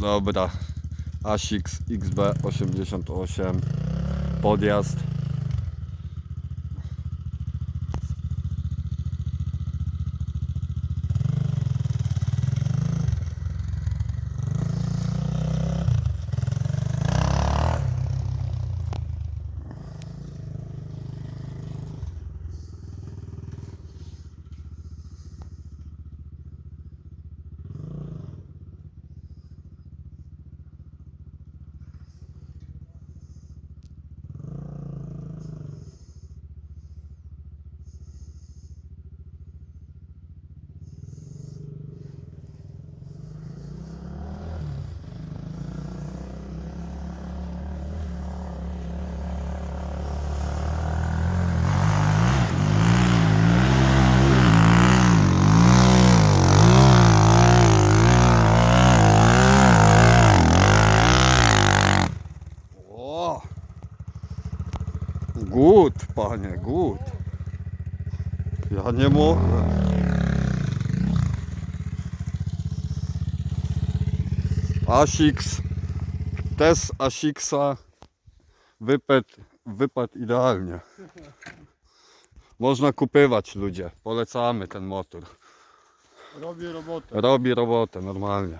Dobra. Asics XB88. Podjazd. Gut, panie, gut. Ja nie mogę. Asics. Test Asicsa wypadł, wypadł idealnie. Można kupywać ludzie. Polecamy ten motor. Robię robotę. Robi robotę normalnie.